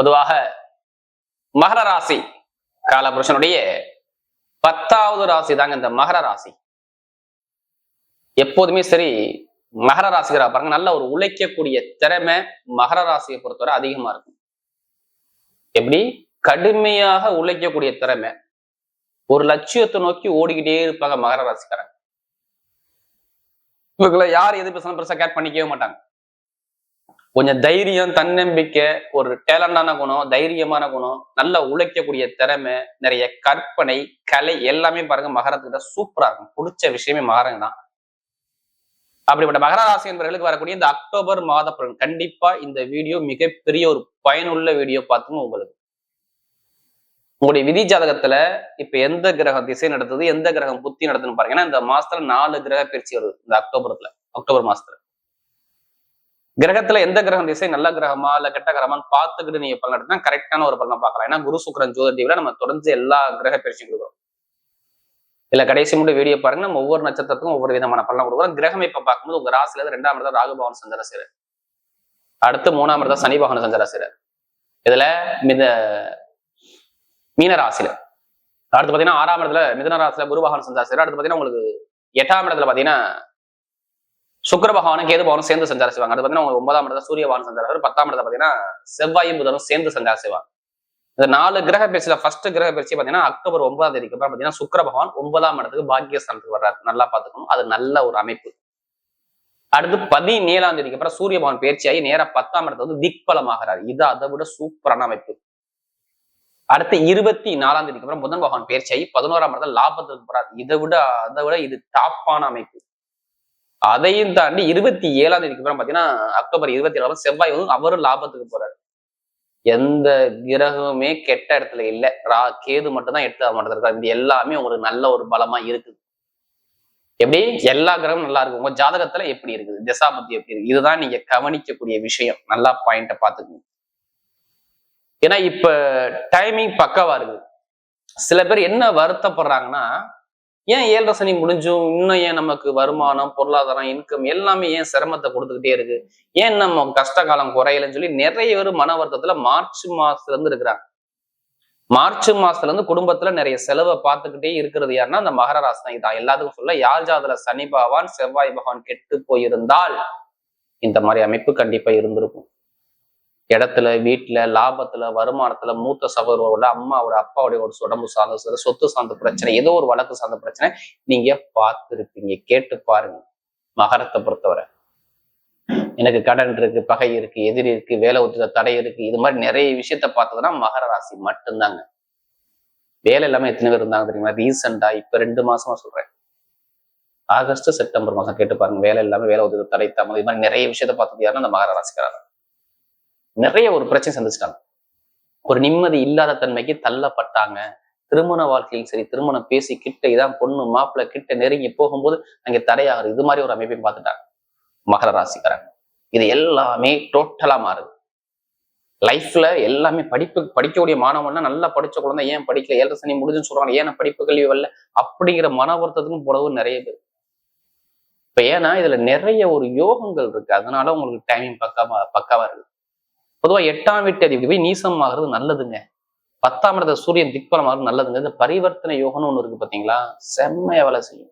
பொதுவாக மகர ராசி காலபுருஷனுடைய பத்தாவது ராசி தாங்க இந்த மகர ராசி. எப்போதுமே சரி மகர ராசிகரா பாருங்க நல்ல ஒரு உழைக்கக்கூடிய திறமை மகர ராசியை பொறுத்தவரை அதிகமா இருக்கும். எப்படி? கடுமையாக உழைக்கக்கூடிய திறமை. ஒரு லட்சியத்தை நோக்கி ஓடிக்கிட்டே இருப்பாங்க மகர ராசிக்காரங்க. இவங்களை யார் எது பேசணும் பெருசா கேட் பண்ணிக்கவே மாட்டாங்க. கொஞ்சம் தைரியம் தன்னம்பிக்கை ஒரு டேலண்டான குணம் தைரியமான குணம் நல்லா உழைக்கக்கூடிய திறமை நிறைய கற்பனை கலை எல்லாமே பாருங்க மகரத்துக்கிட்ட சூப்பரா இருக்கும். பிடிச்ச விஷயமே மகரங்க தான். அப்படிப்பட்ட மகர ராசி என்பவர்களுக்கு வரக்கூடிய இந்த அக்டோபர் மாத பலன். கண்டிப்பா இந்த வீடியோ மிகப்பெரிய ஒரு பயனுள்ள வீடியோ பார்த்துங்க உங்களுக்கு. உங்களுடைய விதி ஜாதகத்துல இப்ப எந்த கிரகம் திசை நடத்துது எந்த கிரகம் புத்தி நடத்துன்னு பாருங்க ஏன்னா இந்த மாசத்துல நாலு கிரக பயிற்சி வருது இந்த அக்டோபர்ல அக்டோபர் மாசத்துல. கிரகத்துல எந்த கிரகம் திசை நல்ல கிரகமா இல்ல கெட்ட கிரகமான்னு பார்த்துக்கிட்டு நீங்க பலன் எடுத்தா கரெக்டான ஒரு பலனை பார்க்கலாம். ஏன்னா குரு சுக்கரன் ஜோதிட நம்ம தொடர்ந்து எல்லா கிரக பயிற்சியும் கொடுக்குறோம். இல்ல கடைசி மட்டும் வீடியோ பாருங்க நம்ம ஒவ்வொரு நட்சத்திரத்துக்கும் ஒவ்வொரு விதமான பலன் கொடுக்குறோம். கிரகம் இப்ப பார்க்கும்போது உங்க ராசில இருந்து ரெண்டாம் இடத்துல ராகுபவன் பவன் அடுத்து மூணாம் இடத்துல சனி பகவான் சந்திர இதுல மித மீன ராசியில. அடுத்து பாத்தீங்கன்னா ஆறாம் இடத்துல மிதன ராசியில குரு பகவான் அடுத்து பாத்தீங்கன்னா உங்களுக்கு எட்டாம் இடத்துல பாத்தீங்கன்னா சுக்கர பகவானும் கேது பகவானும் சேர்ந்து சஞ்சாரம் செய்வாங்க. அது பாத்தீங்கன்னா உங்களுக்கு ஒன்பதாம் இடத்துல சூரிய பகவான் சஞ்சாரம் செய்வார். பத்தாம் இடத்துல பாத்தீங்கன்னா செவ்வாயும் புதனும் சேர்ந்து சஞ்சாரம் செய்வாங்க. இந்த நாலு கிரக பயிற்சியில ஃபர்ஸ்ட் கிரக பயிற்சி பாத்தீங்கன்னா அக்டோபர் ஒன்பதாம் தேதிக்கு அப்புறம் பாத்தீங்கன்னா சுக்கர பகவான் ஒன்பதாம் இடத்துக்கு பாக்கியஸ்தானத்துக்கு வர்றாரு. நல்லா பார்த்துக்கணும் அது நல்ல ஒரு அமைப்பு. அடுத்து பதினேழாம் தேதிக்கு அப்புறம் சூரிய பகவான் பயிற்சியாகி நேரா பத்தாம் இடத்துல வந்து திக்பலமாகிறாரு. இது அதை விட சூப்பரான அமைப்பு. அடுத்து இருபத்தி நாலாம் தேதிக்கு அப்புறம் புதன் பகவான் பயிற்சியாகி பதினோராம் இடத்துல லாபத்துக்கு போறாரு. இதை விட அதை விட இது டாப்பான அமைப்பு. அதையும் தாண்டி இருபத்தி ஏழாம் தேதிக்கு அப்புறம் பாத்தீங்கன்னா அக்டோபர் இருபத்தி ஏழாம் செவ்வாய் வந்து அவரும் லாபத்துக்கு போறாரு. எந்த கிரகமுமே கெட்ட இடத்துல இல்ல. ரா கேது மட்டும்தான் எடுத்து எட்டு மட்டத்துல இருக்காரு இது எல்லாமே உங்களுக்கு நல்ல ஒரு பலமா இருக்குது. எப்படி? எல்லா கிரகமும் நல்லா இருக்கு உங்க ஜாதகத்துல எப்படி இருக்குது? திசாபத்தி எப்படி இருக்கு? இதுதான் நீங்க கவனிக்கக்கூடிய விஷயம். நல்லா பாயிண்ட பாத்துக்கணும் ஏன்னா இப்ப டைமிங் பக்கவா இருக்குது. சில பேர் என்ன வருத்தப்படுறாங்கன்னா ஏன் ஏழரை சனி முடிஞ்சும்? இன்னும் ஏன் நமக்கு வருமானம் பொருளாதாரம் இன்கம் எல்லாமே ஏன் சிரமத்தை கொடுத்துக்கிட்டே இருக்கு? ஏன் நம்ம கஷ்ட காலம் குறையலன்னு சொல்லி நிறைய பேர் மன வருத்தத்துல மார்ச் மாசத்துல இருந்து இருக்கிறாங்க. மார்ச் மாசத்துல இருந்து குடும்பத்துல நிறைய செலவை பார்த்துக்கிட்டே இருக்கிறது யாருன்னா அந்த மகர ராசி தான். எல்லாத்துக்கும் சொல்ல யார் ஜாதல சனி பகவான் செவ்வாய் பகவான் கெட்டு போயிருந்தால் இந்த மாதிரி அமைப்பு கண்டிப்பா இருந்திருக்கும். இடத்துல வீட்டுல லாபத்துல வருமானத்துல மூத்த சகோதரோட அம்மாவோட அப்பாவுடைய ஒரு உடம்பு சார்ந்த சில சொத்து சார்ந்த பிரச்சனை ஏதோ ஒரு வழக்கு சார்ந்த பிரச்சனை நீங்க பார்த்துருப்பீங்க. கேட்டு பாருங்க. மகரத்தை பொறுத்தவரை. எனக்கு கடன் இருக்கு பகை இருக்கு எதிரி இருக்கு வேலை ஒத்துக்க தடை இருக்கு இது மாதிரி நிறைய விஷயத்த பார்த்ததுன்னா மகர ராசி மட்டும்தாங்க. வேலை இல்லாம எத்தனை பேர் இருந்தாங்க தெரியுமா? ரீசெண்டா இப்ப ரெண்டு மாசமா சொல்றேன். ஆகஸ்ட் செப்டம்பர் மாசம் கேட்டு பாருங்க. வேலை இல்லாம வேலை ஒதுக்க தடை தாமதம் இது மாதிரி நிறைய விஷயத்த பார்த்தது யாருன்னா அந்த மகர ராசிக்காரர். நிறைய ஒரு பிரச்சனை சந்திச்சிட்டாங்க. ஒரு நிம்மதி இல்லாத தன்மைக்கு தள்ளப்பட்டாங்க. திருமண வாழ்க்கையில் சரி திருமணம் பேசி கிட்ட இதான் பொண்ணு மாப்பிள்ளை கிட்ட நெருங்கி போகும்போது அங்க தடையாகுது. இது மாதிரி ஒரு அமைப்பையும் பார்த்துட்டாங்க. மகர ராசிக்காரங்க. இது எல்லாமே டோட்டலா மாறுது. லைஃப்ல எல்லாமே படிப்பு படிக்கக்கூடிய மாணவன்னா நல்லா படிச்ச குழந்தை ஏன் படிக்கல? ஏழரை சனி முடிஞ்சுன்னு சொல்றாங்க. ஏன் படிப்பு கல்வி வரல? அப்படிங்கிற மன வருத்தத்துக்கும் போலவு நிறைய பேர். இப்ப ஏன்னா இதுல நிறைய ஒரு யோகங்கள் இருக்கு. அதனால உங்களுக்கு டைமிங் பக்காவா பக்காவா இருக்கு. பொதுவா எட்டாம் வீட்டு அதிபதி போய் நீசம் ஆகுறது நல்லதுங்க. பத்தாம் இடத்த சூரியன் திக்பலம் ஆகுறது நல்லதுங்க. இந்த பரிவர்த்தனை யோகம்னு ஒன்று இருக்கு பாத்தீங்களா? செம்மையா வேலை செய்யும்.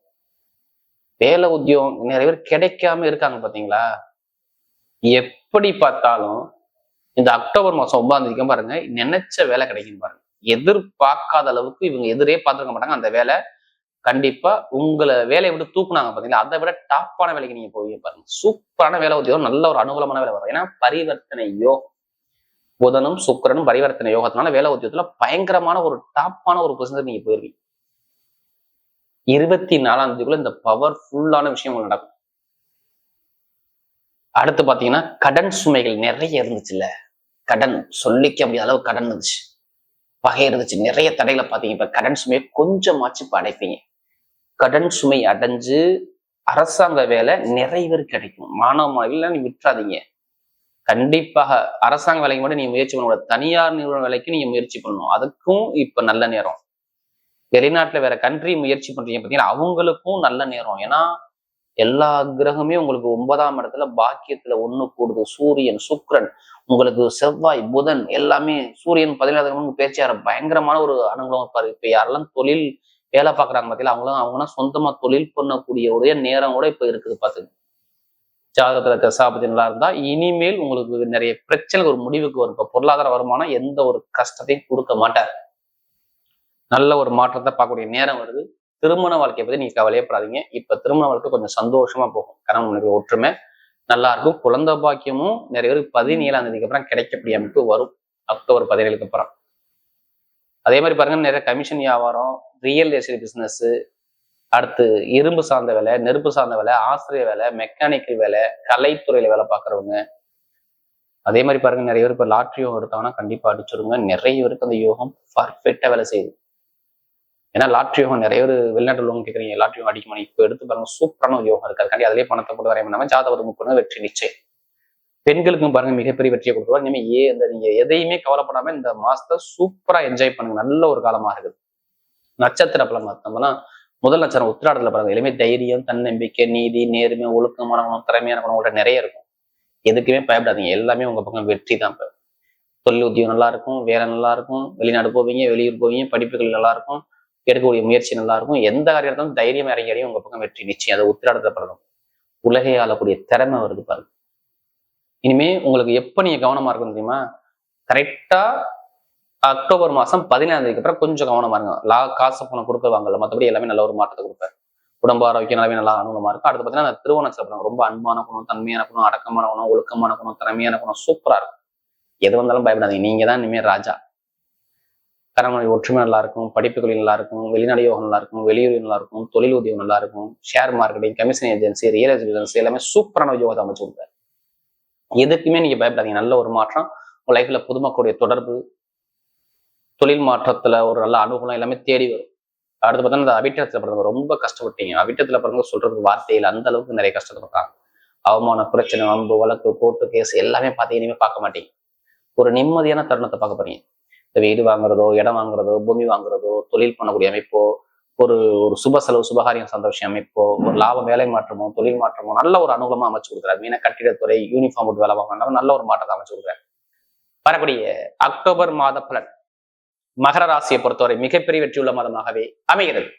வேலை உத்தியோகம் நிறைய பேர் கிடைக்காம இருக்காங்க பாத்தீங்களா? எப்படி பார்த்தாலும் இந்த அக்டோபர் மாசம் ஒன்பதாம் தேதிக்கும் பாருங்க நினைச்ச வேலை கிடைக்கும் பாருங்க. எதிர்பார்க்காத அளவுக்கு இவங்க எதிரே பார்த்துருக்க மாட்டாங்க. அந்த வேலை கண்டிப்பா உங்களை வேலையை விட்டு தூக்குனாங்க பாத்தீங்களா? அதை விட டாப்பான வேலைக்கு நீங்க போவீங்க பாருங்க. சூப்பரான வேலை உத்தியோகம் நல்ல ஒரு அனுகூலமான வேலை வரும். ஏன்னா பரிவர்த்தனை யோகம். புதனும் சுக்கிரனும் பரிவர்த்தனை யோகத்தினால வேலை உத்தியோகத்துல பயங்கரமான ஒரு டாப்பான ஒரு பொசிஷன் நீங்க போயிருவீங்க. இருபத்தி நாலாம் தேதிக்குள்ள இந்த பவர்ஃபுல்லான விஷயம் நடக்கும். அடுத்து பாத்தீங்கன்னா கடன் சுமைகள் நிறைய இருந்துச்சுல்ல. கடன் சொல்லிக்க முடியாத அளவு கடன் இருந்துச்சு. பகை இருந்துச்சு. நிறைய தடையில பார்த்தீங்க இப்ப கடன் சுமையை கொஞ்சமாச்சு இப்ப அடைப்பீங்க கடன் சுமை அடைஞ்சு அரசாங்க வேலை நிறைய கிடைக்கும். மாணவ மாணவியில் நீ விட்டுறாதீங்க. கண்டிப்பாக அரசாங்க வேலைக்கு மட்டும் நீங்க முயற்சி பண்ணக்கூடாது. தனியார் நிறுவன வேலைக்கு நீங்க முயற்சி பண்ணணும். அதுக்கும் இப்ப நல்ல நேரம். வெளிநாட்டுல வேற கண்ட்ரி முயற்சி பண்றீங்க பார்த்தீங்கன்னா அவங்களுக்கும் நல்ல நேரம். ஏன்னா எல்லா கிரகமே உங்களுக்கு ஒன்பதாம் இடத்துல பாக்கியத்துல ஒண்ணு கூடுது. சூரியன் சுக்ரன் உங்களுக்கு செவ்வாய் புதன் எல்லாமே சூரியன் பதினேழாவது பேச்சியார பயங்கரமான ஒரு அனுகூலம் இருப்பாரு. இப்ப யாரெல்லாம் தொழில் வேலை பார்க்குறாங்க பார்த்தீங்களா அவங்களும் அவங்க சொந்தமா தொழில் பண்ணக்கூடிய ஒரே நேரம் கூட இப்ப இருக்குது பாத்துங்க ஜாதகத்துல தசாபதி நல்லா இருந்தா இனிமேல் உங்களுக்கு நிறைய பிரச்சனைகள் ஒரு முடிவுக்கு வரும். இப்ப பொருளாதார வருமானம் எந்த ஒரு கஷ்டத்தையும் கொடுக்க மாட்டார். நல்ல ஒரு மாற்றத்தை பார்க்கக்கூடிய நேரம் வருது. திருமண வாழ்க்கையை பத்தி நீங்க கவலையப்படாதீங்க. இப்ப திருமண வாழ்க்கை கொஞ்சம் சந்தோஷமா போகும். கணவன் மனைவி ஒற்றுமை நல்லா இருக்கும். குழந்தை பாக்கியமும் நிறைய பேருக்கு பதினேழாம் தேதிக்கு அப்புறம் கிடைக்கக்கூடிய அமைப்பு வரும். அக்டோபர் பதினேழுக்கு அப்புறம். அதே மாதிரி பாருங்க நிறைய கமிஷன் வியாபாரம் ரியல் எஸ்டேட் பிசினஸ் அடுத்து இரும்பு சார்ந்த வேலை நெருப்பு சார்ந்த வேலை ஆசிரியர் வேலை மெக்கானிக்கல் வேலை கலைத்துறையில வேலை பார்க்குறவங்க. அதே மாதிரி பாருங்க நிறைய பேர் இப்போ லாட்ரி யோகம் எடுத்தாங்கன்னா கண்டிப்பா அடிச்சிருங்க. நிறைய பேருக்கு அந்த யோகம் பர்ஃபெக்டா வேலை செய்யுது. ஏன்னா லாட்ரி யோகம் நிறைய பேர் வெளிநாட்டு லோகம் கேட்குறீங்க லாட்ரி யோகம் அடிக்கணும் இப்போ எடுத்து பாருங்க சூப்பரான ஒரு யோகம் இருக்காது கண்டி அதிலே பணத்தை போட்டு வரைய பண்ணாம ஜாதகம் முப்பது வெற்றி நிச்சயம். பெண்களுக்கும் பாருங்க மிகப்பெரிய வெற்றியை கொடுத்துருவா இனிமே ஏ இந்த நீங்க எதையுமே கவலைப்படாம இந்த மாசத்தை சூப்பரா என்ஜாய் பண்ணுங்க. நல்ல ஒரு காலமா இருக்குது. நட்சத்திர பலம் பார்த்தோம்னா முதல் நட்சத்திரம் உத்திராடத்துல பாருங்க. எல்லாமே தைரியம் தன்னம்பிக்கை நீதி நேர்மை ஒழுக்கம் குணம் திறமையான குணம் உங்கள்ட்ட நிறைய இருக்கும். எதுக்குமே பயப்படாதீங்க. எல்லாமே உங்க பக்கம் வெற்றி தான் இப்போ. தொழில் உத்தியோகம் நல்லா இருக்கும் வேலை நல்லா இருக்கும் வெளிநாடு போவீங்க வெளியூர் போவீங்க படிப்புகள் நல்லா இருக்கும் எடுக்கக்கூடிய முயற்சி நல்லா இருக்கும். எந்த காரியத்தாலும் தைரியம் இறங்கி உங்க பக்கம் வெற்றி நிச்சயம். அதை உத்திராடத்தை பிறகும் உலகை ஆளக்கூடிய திறமை வருது பாருங்க. இனிமே உங்களுக்கு எப்ப நீங்க கவனமா இருக்கணும் தெரியுமா? கரெக்டா அக்டோபர் மாசம் பதினேழாம் தேதிக்கு அப்புறம் கொஞ்சம் கவனமா இருங்க. லா காசு பணம் கொடுக்குவாங்கல்ல வாங்கல மற்றபடி எல்லாமே நல்ல ஒரு மாற்றத்தை கொடுப்பாரு உடம்பு ஆரோக்கியம் எல்லாமே நல்லா அனுகூலமா இருக்கும் அடுத்து பார்த்தீங்கன்னா திருவோண சிறப்பு ரொம்ப அன்பான குணம் தன்மையான குணம் அடக்கமான குணம் ஒழுக்கமான குணம் திறமையான குணம் சூப்பரா இருக்கும். எது வந்தாலும் பயப்படாதீங்க. நீங்க தான் இனிமேல் ராஜா. கரமொழி ஒற்றுமை நல்லா இருக்கும் படிப்புகளில் நல்லா இருக்கும் வெளிநாடு யோகம் நல்லா இருக்கும் வெளியூர் நல்லா இருக்கும் தொழில் உதவி நல்லா இருக்கும் share marketing commission agency real agency எல்லாமே சூப்பரான யோகத்தை அமைச்சு கொடுப்பாரு எதுக்குமே நீங்க பயப்படாதீங்க. நல்ல ஒரு மாற்றம். உங்க லைஃப்ல புதுமக்களுடைய தொடர்பு தொழில் மாற்றத்துல ஒரு நல்ல அனுகூலம் எல்லாமே தேடி வரும். அடுத்து பார்த்தா இந்த அவிட்டத்துல பிறந்தவங்க ரொம்ப கஷ்டப்பட்டீங்க. அவிட்டத்தில் பிறந்தவங்க சொல்றதுக்கு வார்த்தையில் அந்த அளவுக்கு நிறைய கஷ்டப்பட்டாங்க அவமான பிரச்சனை அம்பு வழக்கு கோர்ட்டு கேஸ் எல்லாமே பார்த்து இனிமே பார்க்க மாட்டீங்க. ஒரு நிம்மதியான தருணத்தை பார்க்க போறீங்க. இந்த வீடு வாங்குறதோ இடம் வாங்குறதோ பூமி வாங்குறதோ தொழில் பண்ணக்கூடிய அமைப்போ ஒரு ஒரு சுப செலவு சுபகாரியம் சந்தோஷம் அமைப்போ ஒரு லாப வேலை மாற்றமோ தொழில் மாற்றமோ நல்ல ஒரு அனுகூலமா அமைச்சு கொடுக்குறாரு. மீன கட்டிடத்துறை யூனிஃபார்ம் போட்டு வேலை வாங்கினா நல்ல ஒரு மாற்றத்தை அமைச்சு கொடுக்குறாரு. வரக்கூடிய அக்டோபர் மாத பலன். மகர ராசியை பொறுத்தவரை மிகப்பெரிய வெற்றியுள்ள மாதமாகவே அமைகிறது.